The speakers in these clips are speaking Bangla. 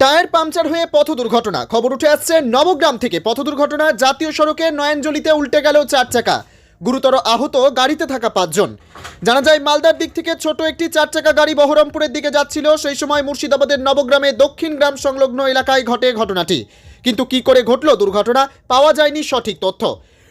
টায়ার পাংচার হয়ে পথ দুর্ঘটনা। খবর উঠে আসছে নবগ্রাম থেকে। পথ দুর্ঘটনা জাতীয় সড়কে নয়নজলিতে উল্টে গেল চার চাকা। গুরুতর আহত গাড়িতে থাকা পাঁচজন। জানা যায়, মালদার দিক থেকে ছোট একটি চার চাকা গাড়ি বহরমপুরের দিকে যাচ্ছিল। সেই সময় মুর্শিদাবাদের নবগ্রামে দক্ষিণ গ্রাম সংলগ্ন এলাকায় ঘটে ঘটনাটি। কিন্তু কি করে ঘটল দুর্ঘটনা, পাওয়া যায়নি সঠিক তথ্য।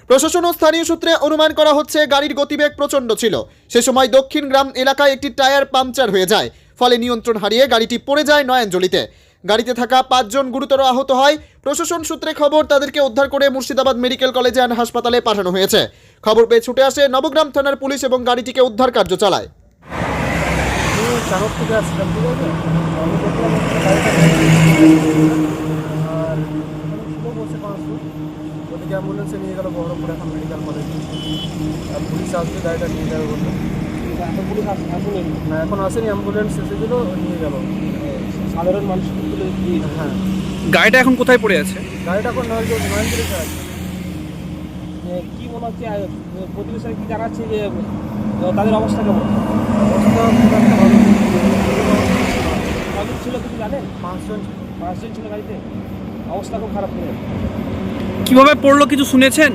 প্রশাসন ও স্থানীয় সূত্রে অনুমান করা হচ্ছে, গাড়ির গতিবেগ প্রচণ্ড ছিল। সে সময় দক্ষিণ গ্রাম এলাকায় একটি টায়ার পাংচার হয়ে যায়। ফলে নিয়ন্ত্রণ হারিয়ে গাড়িটি পড়ে যায় নয়াঞ্জলিতে গাড়িতে থাকা পাঁচজন গুরুতর আহত হয়। প্রশাসন সূত্রে খবর তাদেরকে উদ্ধার করে মুর্শিদাবাদ মেডিকেল কলেজে অ্যান্ড হাসপাতালে পাঠানো হয়েছে। খবর পেয়ে ছুটে আসে নবগ্রাম থানার পুলিশ এবং গাড়িটিকে উদ্ধার কার্য চালায়। ওদিকে অ্যাম্বুলেন্সে নিয়ে গেল বহরমপুর এখন মেডিকেল কলেজ আর পুলিশ আসবে গাড়িটা নিয়ে যাবে বলল এত পুলিশ আসে আসেনি না এখন আসেনি অ্যাম্বুলেন্স এসেছিল নিয়ে গেল। সাধারণ মানুষ তুলে দিয়ে হ্যাঁ। গাড়িটা এখন কোথায় পড়ে আছে? গাড়িটা এখন আছে। কি মনে হচ্ছে আহ, প্রতিবেশীরা কি জানাচ্ছে যে তাদের অবস্থা কেমন? অবস্থা। কজন ছিল কিছু জানেন? পাঁচজন। ছিল। পাঁচজন ছিল গাড়িতে। অবস্থা খুব খারাপ ছিল কীভাবে পড়ল কিছু শুনেছেন?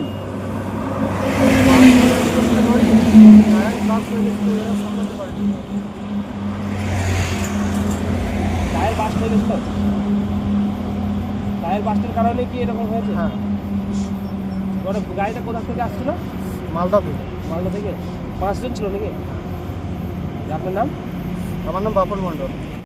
সামলাতে পারেনি। টায়ার বাস্টের কারণে কি এরকম হয়েছে? হ্যাঁ। ওটা গাড়িটা কোথা থেকে আসছিল? মালদা থেকে। মালদা থেকে? পাঁচজন ছিল নাকি? আপনার নাম? আমার নাম বাপন মণ্ডল।